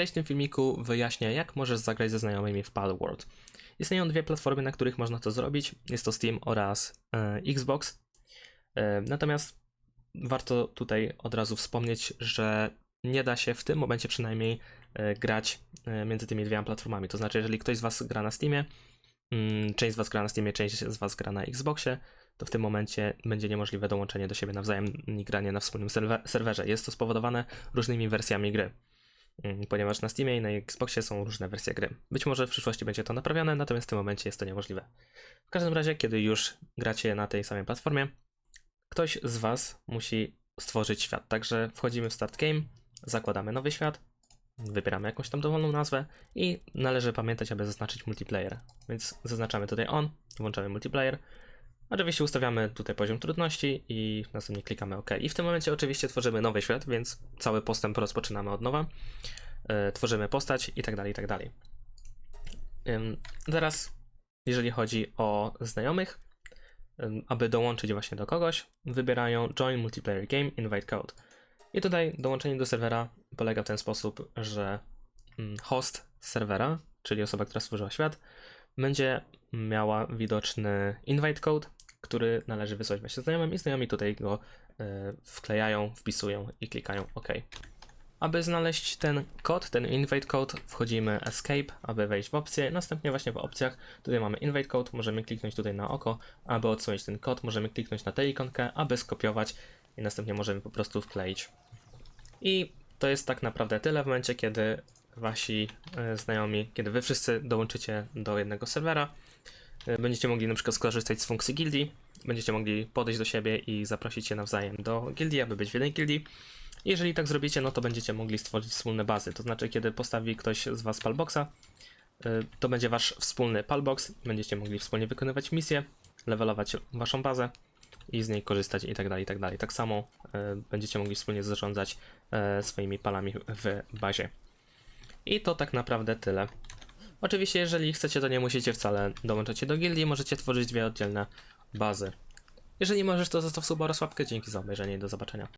Cześć, w tym filmiku wyjaśnię, jak możesz zagrać ze znajomymi w Palworld. Istnieją dwie platformy, na których można to zrobić. Jest to Steam oraz e, Xbox. E, natomiast warto tutaj od razu wspomnieć, że nie da się w tym momencie przynajmniej e, grać e, między tymi dwiema platformami. To znaczy, jeżeli ktoś z Was gra na Steamie, mm, część z Was gra na Steamie, część z Was gra na Xboxie, to w tym momencie będzie niemożliwe dołączenie do siebie nawzajem i granie na wspólnym serwe- serwerze. Jest to spowodowane różnymi wersjami gry. Mm, ponieważ na Steamie i na Xboxie są różne wersje gry. Być może w przyszłości będzie to naprawione, natomiast w tym momencie jest to niemożliwe. W każdym razie, kiedy już gracie na tej samej platformie, ktoś z Was musi stworzyć świat. Także wchodzimy w Start Game, zakładamy nowy świat, wybieramy jakąś tam dowolną nazwę i należy pamiętać, aby zaznaczyć multiplayer. Więc zaznaczamy tutaj on, włączamy multiplayer. Oczywiście ustawiamy tutaj poziom trudności i następnie klikamy OK. I w tym momencie oczywiście tworzymy nowy świat, więc cały postęp rozpoczynamy od nowa. E, tworzymy postać i tak dalej, i tak dalej. Teraz, jeżeli chodzi o znajomych, aby dołączyć właśnie do kogoś, wybierają Join Multiplayer Game Invite Code. I tutaj dołączenie do serwera polega w ten sposób, że mm, host serwera, czyli osoba, która stworzyła świat, będzie miała widoczny invite code, który należy wysłać właśnie znajomym i znajomi tutaj go e, wklejają, wpisują i klikają OK. Aby znaleźć ten kod, ten invite code, wchodzimy escape, aby wejść w opcję. Następnie właśnie w opcjach tutaj mamy invite code, możemy kliknąć tutaj na oko, aby odsunąć ten kod, możemy kliknąć na tę ikonkę, aby skopiować i następnie możemy po prostu wkleić. I to jest tak naprawdę tyle w momencie, kiedy wasi e, znajomi, kiedy wy wszyscy dołączycie do jednego serwera, będziecie mogli na przykład skorzystać z funkcji gildii, będziecie mogli podejść do siebie i zaprosić się nawzajem do gildii, aby być w jednej gildii. Jeżeli tak zrobicie, no to będziecie mogli stworzyć wspólne bazy. To znaczy, kiedy postawi ktoś z Was palboxa, y, to będzie Wasz wspólny palbox. Będziecie mogli wspólnie wykonywać misje, levelować Waszą bazę i z niej korzystać i tak dalej, i tak. Tak samo y, będziecie mogli wspólnie zarządzać swoimi palami w bazie. I to tak naprawdę tyle. Oczywiście, jeżeli chcecie, to nie musicie wcale dołączać się do gildii, możecie tworzyć dwie oddzielne bazy. Jeżeli możesz, to zostaw suba oraz łapkę. Dzięki za obejrzenie i do zobaczenia.